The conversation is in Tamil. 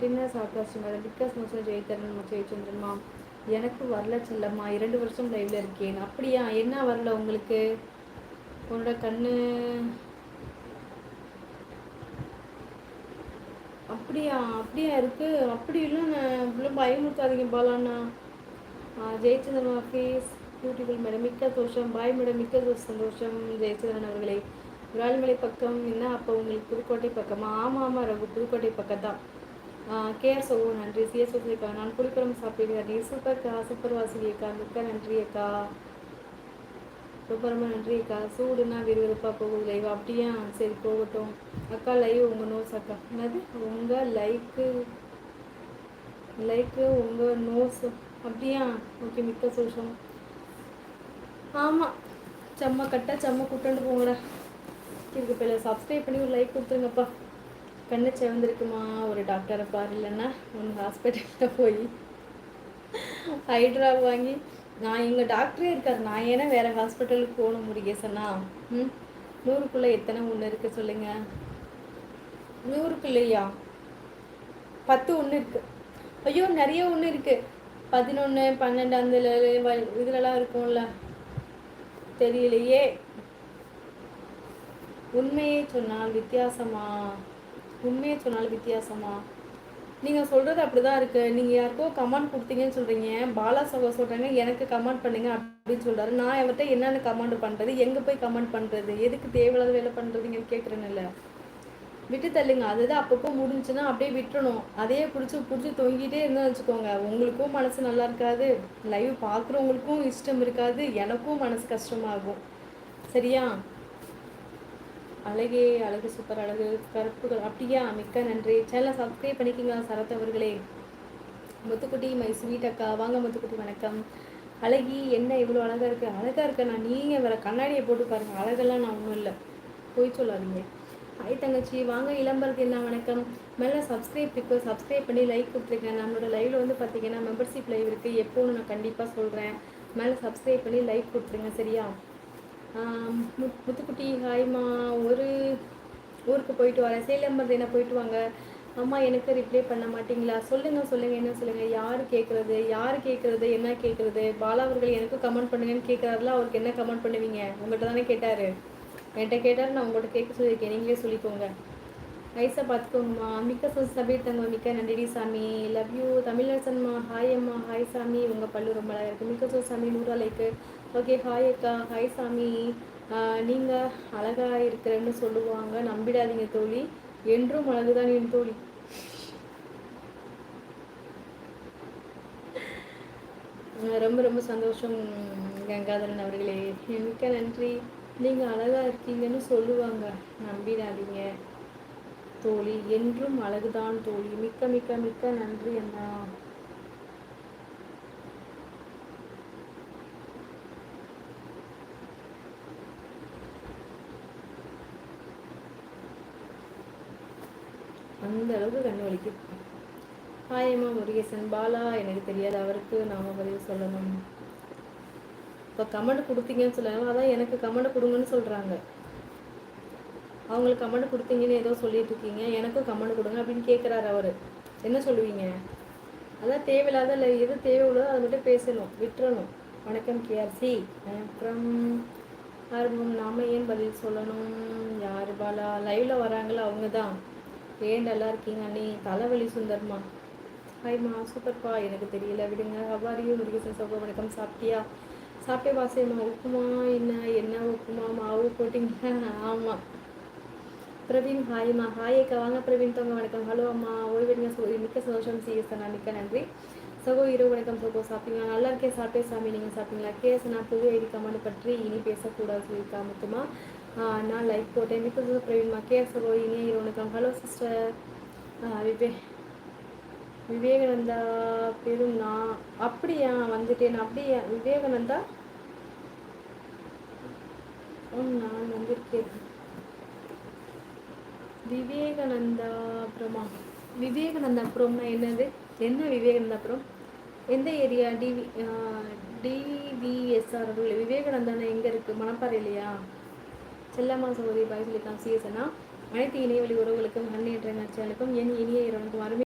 டின்னர் சாப்பிட்டாச்சு மேடம் பிகாஸ் மோசம் ஜெயித்தரன் ஜெயச்சந்திரன்மா எனக்கு வரல செல்லம்மா இரண்டு வருஷம் லைவ்ல இருக்கேன். அப்படியா? என்ன வரல உங்களுக்கு? உன்னோட கண்ணு. அப்படியா? அப்படியா இருக்கு? அப்படி இல்லைன்னா நான் இவ்வளோ பயமுறுத்தாதீங்க பாலாண்ணா. ஜெயச்சந்திரன் ஆஃபீஸ் பியூட்டிஃபுல் மேடம் மிக்க சந்தோஷம். பாய் மேடம் மிக்க சந்தோஷம் ஜெயச்சந்திரன் அவர்களே. விராலிமலை பக்கம் என்ன அப்போ உங்களுக்கு புதுக்கோட்டை பக்கமா? ஆமாம் ஆமாம் ரகு புதுக்கோட்டை பக்கம் தான் கேஆர் சோ நன்றி சிஎஸ் அக்கா நான் குடிப்புறம் சாப்பிடுகிறேன். சூப்பர் அக்கா சூப்பர் வாசகி அக்கா மிக்க நன்றி அக்கா. ரொம்ப ரொம்ப நன்றி அக்கா. சூடுனா விறுவிறுப்பாக போகுது லைவ். அப்படியா? சரி போகட்டும். அக்கா லைவ் உங்கள் நோஸ் அக்கா. என்னது? உங்கள் லைக்கு லைக்கு உங்கள் நோஸ் அப்படியா? ஓகே மிக்க சோஷம் ஆமாம் செம்ம கட்ட செம்ம கூட்டண்டு போங்கடா. இருக்கு இப்போ சப்ஸ்கிரைப் பண்ணி ஒரு லைக் கொடுத்துருங்கப்பா. கண்ணு செவந்திருக்குமா? ஒரு டாக்டரை பாரு இல்லைன்னா ஒன்று ஹாஸ்பிட்டலில் போய் ஹைட்ரா வாங்கி நான் எங்கள் டாக்டரே இருக்கார் நான் ஏன்னா வேறு ஹாஸ்பிட்டலுக்கு போகணும் முருகேசனா ம்? நூறுக்குள்ளே எத்தனை ஒன்று இருக்குது சொல்லுங்கள் நூறுக்குள்ளையா? பத்து ஒன்று இருக்குது ஐயோ நிறைய ஒன்று இருக்குது பதினொன்று பன்னெண்டு அந்த இதுலலாம் இருக்கும்ல. தெரியலையே. உண்மையை சொன்னால் வித்தியாசமா? உண்மையை சொன்னாலும் வித்தியாசமா? நீங்கள் சொல்கிறது அப்படி தான் இருக்குது நீங்கள் யாருக்கோ கமெண்ட் கொடுத்தீங்கன்னு சொல்கிறீங்க பாலா சகோ சொல்கிறாங்க எனக்கு கமெண்ட் பண்ணுங்க அப்படின்னு சொல்கிறாரு நான் அவர்கிட்ட என்னென்ன கமெண்ட் பண்ணுறது எங்கே போய் கமெண்ட் பண்ணுறது எதுக்கு தேவையில்லாத வேலை பண்ணுறதுங்க கேட்குறேன்னு இல்லை. விட்டு தள்ளுங்க. அதுதான் அப்பப்போ முடிஞ்சுன்னா அப்படியே விட்டுறணும். அதையே பிடிச்சி பிடிச்சி தொங்கிட்டே இருந்தால் வச்சுக்கோங்க. உங்களுக்கும் மனசு நல்லா இருக்காது. லைவ் பார்க்குறவங்களுக்கும் இஷ்டம் இருக்காது. எனக்கும் மனசு கஷ்டமாகும். சரியா? அழகே அழகு சூப்பர் அழகு கருப்புகள் அப்படியா? மிக்க நன்றி. சேனலை சப்ஸ்கிரைப் பண்ணிக்கிங்களா சரத் அவர்களே? முத்துக்குட்டி மை ஸ்வீட் அக்கா. வாங்க முத்துக்குட்டி வணக்கம். அழகி என்ன இவ்வளோ அழகாக இருக்குது அழகாக இருக்க நான் நீங்கள் வேறு கண்ணாடியை போட்டு பாருங்கள் அழகெல்லாம் நான் ஒன்றும் இல்லை. போய் சொல்லாதீங்க. ஹாய் தங்கச்சி. வாங்க இளம்பரத்து என்ன வணக்கம்? மேலே சப்ஸ்கிரைப் இருக்கு சப்ஸ்கிரைப் பண்ணி லைக் கொடுத்துருக்கேன் நம்மளோட லைவில் வந்து பார்த்தீங்கன்னா மெம்பர்ஷிப் லைவ் இருக்குது எப்போன்னு நான் கண்டிப்பாக சொல்கிறேன் மேலே சப்ஸ்கிரைப் பண்ணி லைக் கொடுத்துருங்க சரியா? முத்துக்குட்டி ஹாய்மா ஒரு ஊருக்கு போயிட்டு வரேன். சேலம் என்ன போயிட்டு வாங்க? அம்மா எனக்கு ரிப்ளை பண்ண மாட்டிங்களா? சொல்லுங்கள் சொல்லுங்கள் என்ன சொல்லுங்கள் யார் கேட்குறது யார் கேட்குறது என்ன கேட்குறது பாலா அவர்கள் எனக்கு கமெண்ட் பண்ணுங்கன்னு கேட்குறாருல அவருக்கு என்ன கமெண்ட் பண்ணுவீங்க? உங்கள்கிட்ட தானே கேட்டார். என்கிட்ட கேட்டார் நான் உங்கள்கிட்ட கேட்க சொல்லியிருக்கேன். நீங்களே சொல்லிக்கோங்க. நைஸாக பார்த்துக்கோங்கம்மா மிக்க சொல் சபீர் தங்க மிக்க நன்றி சாமி லவ் யூ தமிழரசன்மா ஹாய் அம்மா ஹாய் சாமி உங்கள் பல்லு ரொம்ப அழகாக இருக்குது மிக்க சாமி நூறா லைக்கு ஓகே ஹாய் அக்கா ஹாய் சாமி நீங்கள் அழகாக இருக்கிறேன்னு சொல்லுவாங்க நம்பிடாதீங்க தோழி என்றும் அழகுதான் என் தோழி ரொம்ப ரொம்ப சந்தோஷம் கங்காதரன் அவர்களே மிக்க நன்றி நீங்கள் அழகாக இருக்கீங்கன்னு சொல்லுவாங்க நம்பிடாதீங்க தோழி. என்றும் அழகுதான் தோழி. மிக்க மிக்க மிக்க நன்றி அண்ணா. அந்த அளவுக்கு கண்ணு வலிக்குது ஹாயம்மா முருகேசன். பாலா எனக்கு தெரியாது. அவருக்கு நாம பதிவு சொல்லணும். இப்போ கமெண்ட் கொடுத்தீங்கன்னு சொல்லுவாங்க அதான் எனக்கு கமெண்ட் கொடுங்கன்னு சொல்கிறாங்க அவங்களுக்கு கமெண்ட் கொடுத்தீங்கன்னு ஏதோ சொல்லிட்டு இருக்கீங்க. எனக்கும் கமெண்ட் கொடுங்க அப்படின்னு கேட்குறாரு அவர். என்ன சொல்லுவீங்க? அதான் தேவையில்லாத இல்லை எது தேவை அதை மட்டும் பேசணும் விட்டுறணும். வணக்கம் கேஆர்சி அப்புறம் ஆர்வம் நாம ஏன் பதில் சொல்லணும்? யார் பாலா? லைவில் வராங்களோ? அவங்க தான் ஏன் நல்லா இருக்கீங்க அண்ணி? தலைவலி சுந்தர்மா. ஹாய்மா சூப்பர்ப்பா எனக்கு தெரியல. விடுங்க. அவ்வாரியும் முருகேசன் சகோ வணக்கம். சாப்பிட்டியா? சாப்பிட்டே வாசியம்மா உப்புமா? என்ன? என்ன உப்புமா? மாவு போட்டிங்க ஆமாம் பிரவீன் ஹாய்மா ஹாய் அக்கா. வாங்க பிரவீன். தோங்க வணக்கம். ஹலோ அம்மா. ஓய்வெடுங்க சோ மிக்க சந்தோஷம். சிஎஸ் நான் மிக்க நன்றி. சகோ இரவு வணக்கம் சகோ. சாப்பிட்டீங்களா? நல்லா இருக்கேன். சாப்பிட்டே சாமி. நீங்கள் சாப்பிட்டீங்களா? கேஸ் நான் புது ஐடி கமெண்ட் பற்றி இனி பேசக்கூடாது சொல்லியிருக்கா முத்துமா? நான் லைக் போட்டேன். மிக்க பிரவீன்மா. கேஸ் சகோ இனிய இரவு வணக்கம். ஹலோ சிஸ்டர் விவே விவேகானந்தா பெரும் நான் அப்படியா? வந்துட்டேன். அப்படியா? விவேகானந்தா? நான் வந்திருக்கேன். விவேகானந்தா விவேகானந்தாபுரம்னா என்னது? என்ன விவேகானந்தாபுரம் எந்த ஏரியா? டிவி டிவிஎஸ்ஆர் விவேகானந்தானா எங்கே இருக்குது மணப்பாறை இல்லையா? செல்லம்மா சகோதரி பாய் சொல்லிக்கலாம் சிஎஸ்னா அனைத்து இணையவழி உறவுகளுக்கும் அன்னை என்ற என் இனிய இரவனுக்கும் அருமை